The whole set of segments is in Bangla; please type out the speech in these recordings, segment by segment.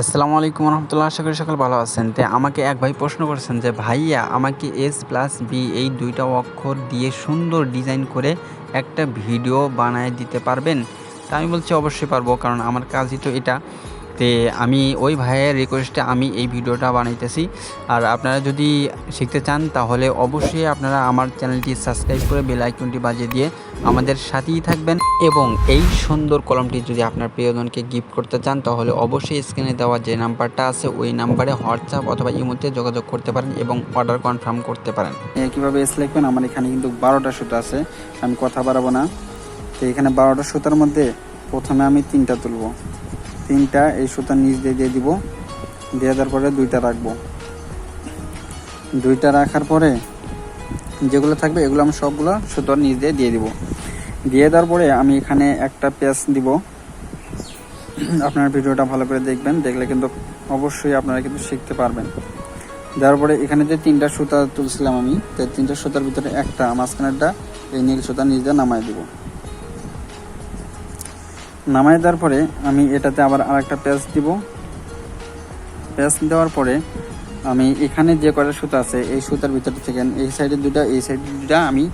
আসসালামু আলাইকুম রহমতুল্লাহ, আশা করি সকল ভালো আছেন। তো আমাকে এক ভাই প্রশ্ন করেছেন যে, ভাইয়া, আমাকে এস প্লাস বি এই দুইটা অক্ষর দিয়ে সুন্দর ডিজাইন করে একটা ভিডিও বানায় দিতে পারবেন? তা আমি বলছি, অবশ্যই পারব, কারণ আমার কাজই তো এটা। তে আমি ওই ভাইয়ের রিকোয়েস্টে আমি এই ভিডিওটা বানাইতেছি। আর আপনারা যদি শিখতে চান, তাহলে অবশ্যই আপনারা আমার চ্যানেলটি সাবস্ক্রাইব করে বেল আইকনটি বাজিয়ে দিয়ে আমাদের সাথেই থাকবেন। এবং এই সুন্দর কলমটি যদি আপনার প্রিয়জনকে গিফট করতে চান, তাহলে অবশ্যই স্ক্রিনে দেওয়া যে নাম্বারটা আছে, ওই নাম্বারে হোয়াটসঅ্যাপ অথবা ইমোতে যোগাযোগ করতে পারেন এবং অর্ডার কনফার্ম করতে পারেন। কীভাবে এস লিখবেন? আমার এখানে কিন্তু বারোটা সুতা আছে, আমি কথা বাড়াবো না। তো এখানে বারোটা সুতার মধ্যে প্রথমে আমি তিনটা তুলবো। তিনটা এই সুতার নিচ দিয়ে দিয়ে দিব, দিয়ে দেওয়ার পরে দুইটা রাখব। দুইটা রাখার পরে যেগুলো থাকবে, এগুলো আমি সবগুলো সুতার নিচ দিয়ে দিয়ে দিব। দিয়ে দেওয়ার পরে আমি এখানে একটা পেঁয়াজ দিব। আপনার ভিডিওটা ভালো করে দেখবেন, দেখলে কিন্তু অবশ্যই আপনারা কিন্তু শিখতে পারবেন। দেওয়ার পরে এখানে যে তিনটা সুতা তুলছিলাম আমি, তো তিনটা সুতার ভিতরে একটা মাঝখানেরটা এই নীল সুতা নিজে নামাই দিব। নামাই দেওয়ার পরে আমি এটাতে আবার আরেকটা পেঁয়াজ দিব। পেঁয়াজ দেওয়ার পরে আমি এখানে যে কয়টা সুতা আছে, এই সুতার ভিতরে থেকে এই সাইডে দুটা এই সাইডে দুটা আমি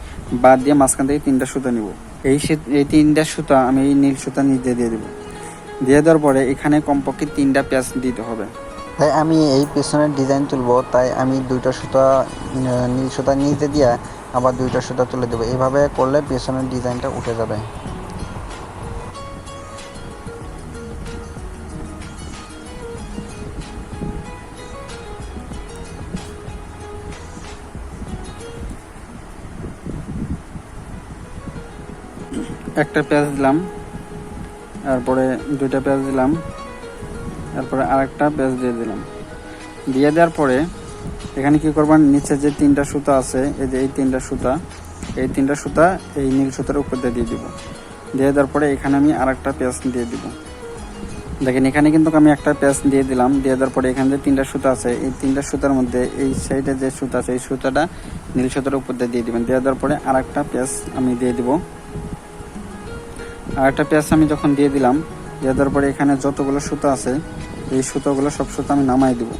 বাদ দিয়ে মাঝখান থেকে তিনটা সুতা নিব। এই এই তিনটা সুতা আমি এই নীল সুতা নিচে দিয়ে দিয়ে দেবো। দিয়ে দেওয়ার পরে এখানে কমপক্ষে তিনটা পেঁয়াজ দিতে হবে। তাই আমি এই পেছনের ডিজাইন তুলবো, তাই আমি দুইটা সুতা নীল সুতা নিচে দিয়ে আবার দুইটা সুতা তুলে দেবো। এইভাবে করলে পেছনের ডিজাইনটা উঠে যাবে। একটা পেঁয়াজ দিলাম, তারপরে দুইটা পেঁয়াজ দিলাম, তারপরে আরেকটা পেঁয়াজ দিয়ে দিলাম। দিয়ে দেওয়ার পরে এখানে কি করবেন? নিচে যে তিনটা সুতা আছে, এই যে এই তিনটা সুতা, এই তিনটা সুতা এই নীল সুতার উপর দিয়ে দিয়ে দিব। দিয়ে দেওয়ার পরে এখানে আমি আরেকটা পেঁয়াজ দিয়ে দিব। দেখেন, এখানে কিন্তু আমি একটা পেঁয়াজ দিয়ে দিলাম। দিয়ে দেওয়ার পরে এখানে যে তিনটা সুতা আছে, এই তিনটা সুতার মধ্যে এই সাইডে যে সুতা আছে, এই সুতাটা নীল সুতার উপর দিয়ে দিয়ে দিবেন। দিয়ে দেওয়ার পরে আরেকটা পেঁয়াজ আমি দিয়ে দিব। আর একটা পেঁয়াজ আমি যখন দিয়ে দিলাম, দিয়ে দেওয়ার পরে এখানে যতগুলো সুতো আছে, এই সুতোগুলো সব সুতো আমি নামাই দিব।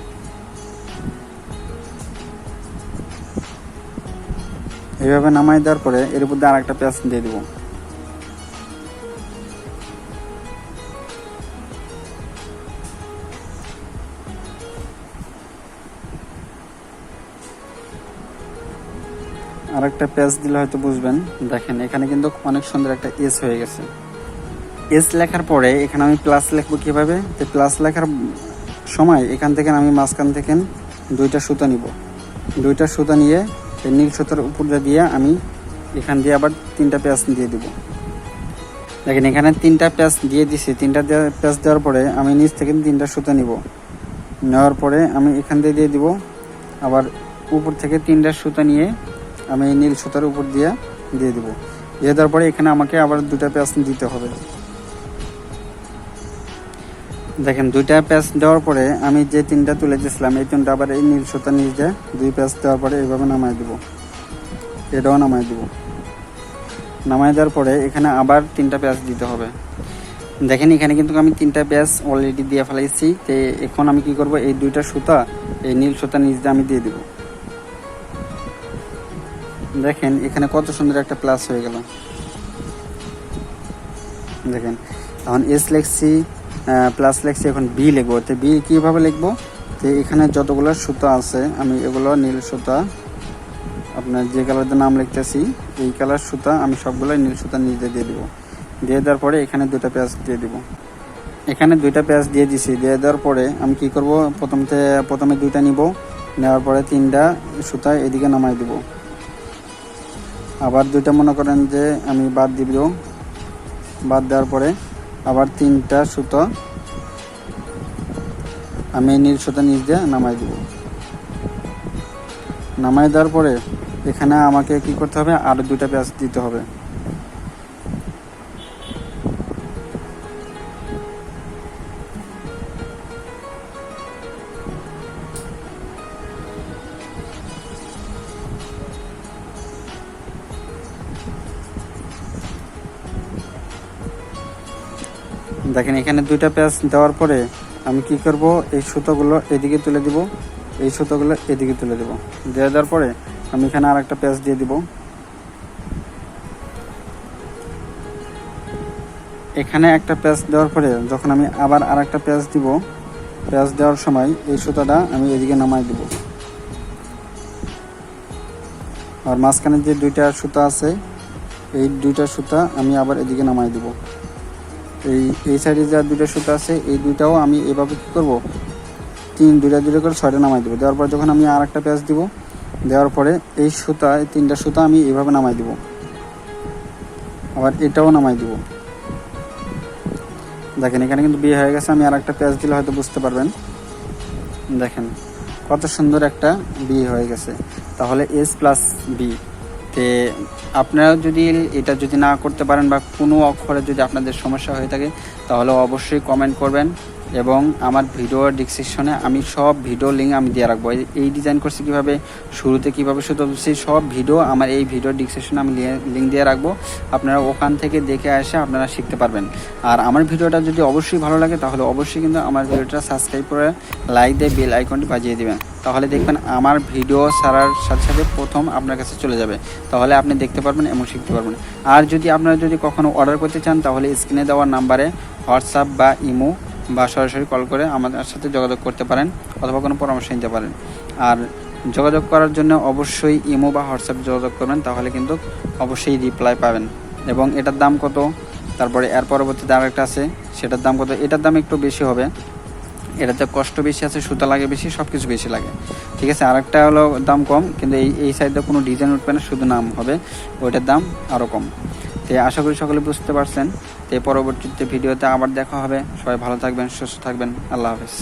এইভাবে নামাই দেওয়ার পরে এর মধ্যে আর একটা পেঁয়াজ দিয়ে দিব। আর একটা পেঁয়াজ দিলে হয়তো বুঝবেন। দেখেন, এখানে কিন্তু অনেক সুন্দর একটা এস হয়ে গেছে। এস লেখার পরে এখানে আমি প্লাস লিখব কীভাবে? তো প্লাস লেখার সময় এখান থেকে আমি মাঝখান থেকে দুইটা সুতা নিব। দুইটা সুতা নিয়ে নীল সুতার উপর দিয়ে আমি এখান দিয়ে আবার তিনটা পেঁয়াজ দিয়ে দিব। দেখেন, এখানে তিনটা পেঁয়াজ দিয়ে দিছি। তিনটা পেঁয়াজ দেওয়ার পরে আমি নিচ থেকে তিনটা সুতা নিব। নেওয়ার পরে আমি এখান দিয়ে দিয়ে দিব। আবার উপর থেকে তিনটা সুতা নিয়ে আমি এই নীল সুতার উপর দিয়ে দিয়ে দেবো। দিয়ে দেওয়ার পরে এখানে আমাকে আবার দুটা পেঁয়াজ দিতে হবে। দেখেন, দুইটা পেঁয়াজ দেওয়ার পরে আমি যে তিনটা তুলে দিয়েছিলাম, এই তিনটা আবার এই নীল সুতা নিচ দিয়ে দুই পেঁয়াজ দেওয়ার পরে এইভাবে নামাই দিব। এটাও নামাই দিব। নামাই দেওয়ার পরে এখানে আবার তিনটা পেঁয়াজ দিতে হবে। দেখেন, এখানে কিন্তু আমি তিনটা পেঁয়াজ অলরেডি দিয়ে ফেলাইছি। তো এখন আমি কি করব? এই দুইটা সুতা এই নীল সুতা নিচ দিয়ে আমি দিয়ে দিব। দেখেন, এখানে কত সুন্দর একটা প্লাস হয়ে গেল। দেখেন, এখন এস লিখছি প্লাস লিখছি, এখন বি লিখব। তো বি কীভাবে লিখব? তো এখানে যতগুলো সুতা আছে, আমি এগুলো নীল সুতা, আপনার যে কালারের নাম লিখতেছি, এই কালার সুতা আমি সবগুলো নীল সুতা নিজে দিয়ে দিব। দিয়ে দেওয়ার পরে এখানে দুটা পেঁয়াজ দিয়ে দিব। এখানে দুইটা পেঁয়াজ দিয়ে দিছি। দিয়ে দেওয়ার পরে আমি কি করব? প্রথমতে, প্রথমে দুইটা নিব, নেওয়ার পরে তিনটা সুতা এদিকে নামাই দিব। আবার দুইটা মনে করেন যে আমি বাদ দিব। বাদ দেওয়ার পরে আবার তিনটা সুতো আমি নীল সুতো নিচ দিয়ে নামাই দিব। নামাই দেওয়ার পরে এখানে আমাকে কি করতে হবে? আরও দুইটা পেঁয়াজ দিতে হবে। দেখেন, এখানে দুইটা পেঁয়াজ দেওয়ার পরে আমি কি করব? এই সুতোগুলো এদিকে তুলে দিব। এই সুতোগুলো এদিকে তুলে দেব। দিয়ে দেওয়ার পরে আমি এখানে আর একটা পেঁয়াজ দিয়ে দিব। এখানে একটা পেঁয়াজ দেওয়ার পরে যখন আমি আবার আর একটা পেঁয়াজ দিব পেঁয়াজ দেওয়ার সময় এই সুতোটা আমি এদিকে নামাই দিব। আর মাঝখানে যে দুইটা সুতা আছে, এই দুইটা সুতা আমি আবার এদিকে নামাই দিব। এই এই সাইডে যা দুটো সুতো আছে, এই দুইটাও আমি এভাবে কী করব? তিন, দুইটা দুটো করে ছয়টা নামাই দেবো। দেওয়ার পর যখন আমি আর একটা পেঁয়াজ দিব, দেওয়ার পরে এই সুতা এই তিনটা সুতা আমি এভাবে নামাই দিব। আবার এটাও নামাই দিব। দেখেন, এখানে কিন্তু বিয়ে হয়ে গেছে, আমি আর একটা পেঁয়াজ দিলে হয়তো বুঝতে পারবেন। দেখেন, কত সুন্দর একটা বিয়ে হয়ে গেছে। তাহলে এস প্লাস বি তে আপনারাও যদি এটা যদি না করতে পারেন বা কোনো অক্ষরে যদি আপনাদের সমস্যা হয়ে থাকে, তাহলে অবশ্যই কমেন্ট করবেন। এবং আমার ভিডিও ডিসক্রিপশনে আমি সব ভিডিও লিঙ্ক আমি দিয়ে রাখব। এই- ডিজাইন করছি কীভাবে, শুরুতে কীভাবে সুতো সেই সব ভিডিও আমার এই ভিডিও ডিসক্রিপশনে আমি লিঙ্ক দিয়ে রাখব। আপনারা ওখান থেকে দেখে এসে আপনারা শিখতে পারবেন। আর আমার ভিডিওটা যদি অবশ্যই ভালো লাগে, তাহলে অবশ্যই কিন্তু আমার ভিডিওটা সাবস্ক্রাইব করে লাইক দিয়ে বেল আইকনটি বাজিয়ে দেবেন। তাহলে দেখবেন আমার ভিডিও সারার সাথে সাথে প্রথম আপনার কাছে চলে যাবে। তাহলে আপনি দেখতে পারবেন এবং শিখতে পারবেন। আর যদি আপনারা যদি কখনো অর্ডার করতে চান, তাহলে স্ক্রিনে দেওয়ার নাম্বারে হোয়াটসঅ্যাপ বা ইমো বা সরাসরি কল করে আমাদের সাথে যোগাযোগ করতে পারেন অথবা কোনো পরামর্শ নিতে পারেন। আর যোগাযোগ করার জন্য অবশ্যই ইমো বা হোয়াটসঅ্যাপ যোগাযোগ করবেন, তাহলে কিন্তু অবশ্যই রিপ্লাই পাবেন। এবং এটার দাম কত? তারপরে এর পরবর্তীতে আরেকটা আছে, সেটার দাম কত? এটার দাম একটু বেশি হবে। এটাতে কষ্ট বেশি আছে, সুতা লাগে বেশি সব কিছু বেশি লাগে। ঠিক আছে, আরেকটা হলো দাম কম, কিন্তু এই এই সাইডে কোনো ডিজাইন উঠবে না, শুধু নাম হবে, ওইটার দাম আরও কম। তো আশা করি সকলে বুঝতে পারছেন। তো পরবর্তীতে ভিডিওতে আবার দেখা হবে। সবাই ভালো থাকবেন, সুস্থ থাকবেন। আল্লাহ হাফেজ।